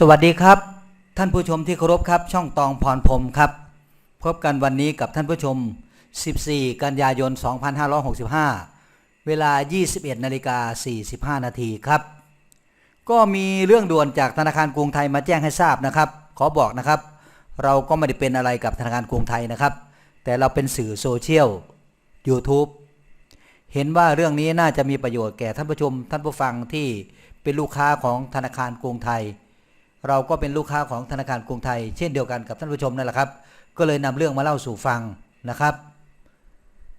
สวัสดีครับ ท่านผู้ชมที่เคารพครับ ช่องตองพรพรมครับ พบกันวันนี้กับท่านผู้ชม 14 กันยายน 2565 เวลา 21นาฬิกา45 นาทีครับ ก็มีเรื่องด่วนจากธนาคารกรุงไทยมาแจ้งให้ทราบนะครับ ขอบอกนะครับ เราก็ไม่ได้เป็นอะไรกับธนาคารกรุงไทยนะครับ แต่เราเป็นสื่อโซเชียล YouTube เห็นว่าเรื่องนี้น่าจะมีประโยชน์แก่ท่านผู้ชม ท่านผู้ฟังที่เป็นลูกค้าของธนาคารกรุงไทย เราก็เป็นลูกค้าของธนาคารกรุงไทย เช่นเดียวกันกับท่านผู้ชมนั่นแหละครับ ก็เลยนำเรื่องมาเล่าสู่ฟังนะครับ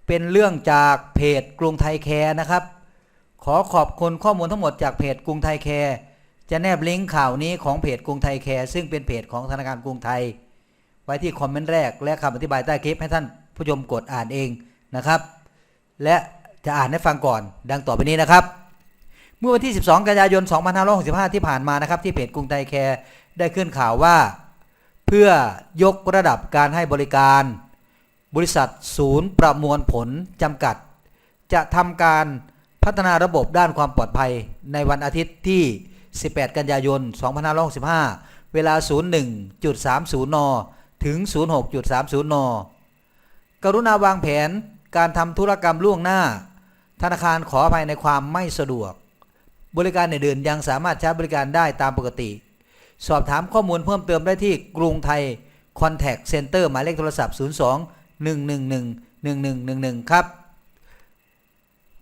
เป็นเรื่องจากเพจกรุงไทยแคร์นะครับ ขอขอบคุณข้อมูลทั้งหมดจากเพจกรุงไทยแคร์จะแนบลิงก์ข่าวนี้ของเพจกรุงไทยแคร์ซึ่งเป็นเพจของธนาคารกรุงไทย ไว้ที่คอมเมนต์แรกและคำอธิบายใต้คลิปให้ท่านผู้ชมกดอ่านเองนะครับ และจะอ่านให้ฟังก่อน ดังต่อไปนี้นะครับ เมื่อวันที่ 12 กันยายน 2565 ที่ผ่านมานะครับ ที่เพจกรุงไทยแคร์ได้ขึ้นข่าวว่า เพื่อยกระดับการให้บริการ บริษัทศูนย์ประมวลผลจำกัด จะทำการพัฒนาระบบด้านความปลอดภัยในวันอาทิตย์ที่ 18 กันยายน 2565 เวลา 01.30 น ถึง 06.30 น กรุณาวางแผนการทำธุรกรรมล่วงหน้า ธนาคารขออภัยในความไม่สะดวก บริการอื่นๆยังสามารถใช้บริการได้ตามปกติ สอบถามข้อมูลเพิ่มเติมได้ที่กรุงไทย Contact Center หมายเลขโทรศัพท์ 02 111 1111 ครับ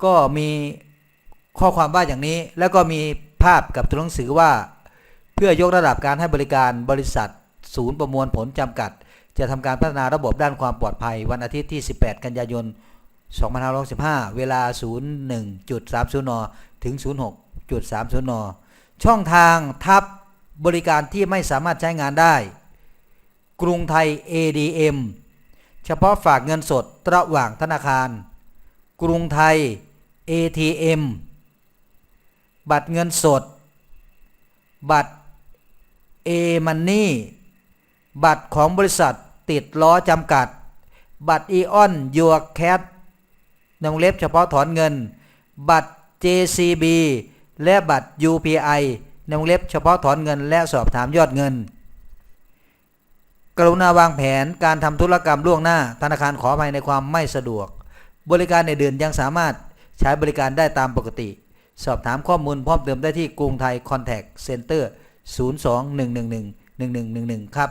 ก็มีข้อความว่าอย่างนี้ แล้วก็มีภาพกับตัวหนังสือว่า เพื่อยกระดับการให้บริการบริษัท ศูนย์ประมวลผลจำกัด จะทำการพัฒนาระบบด้านความปลอดภัย วันอาทิตย์ที่ 18 กันยายน 2565 เวลา 01.30 น ถึง 06. 06.30นช่องทางทับบริการที่ไม่สามารถใช้งานได้ กรุงไทย ADM เฉพาะฝากเงินสดระหว่างธนาคาร กรุงไทย ATM บัตรเงินสด บัตร A Money บัตรของบริษัทติดล้อจำกัด บัตร Eon Your Cat ในงเล็บเฉพาะถอนเงิน บัตร JCB และบัตร UPI ในวงเล็บเฉพาะถอนเงินและสอบถามยอดเงิน กรุณาวางแผนการทำธุรกรรมล่วงหน้า ธนาคารขอภัยในความไม่สะดวก บริการในเดือนยังสามารถใช้บริการได้ตามปกติ สอบถามข้อมูลเพิ่มเติมได้ที่กรุงไทย Contact Center 02-111-1111 ครับ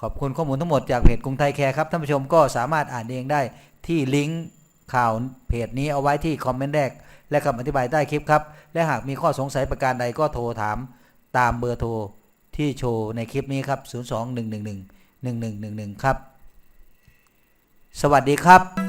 ขอบคุณข้อมูลทั้งหมดจากเพจกรุงไทยแคร์ครับท่านผู้ชมก็สามารถอ่านเองได้ที่ลิงก์ข่าวเพจนี้เอาไว้ที่คอมเมนต์แรก และคำอธิบายใต้คลิปครับ และหากมีข้อสงสัยประการใดก็โทรถามตามเบอร์โทรที่โชว์ในคลิปนี้ครับ 02-111-1111 ครับ สวัสดีครับ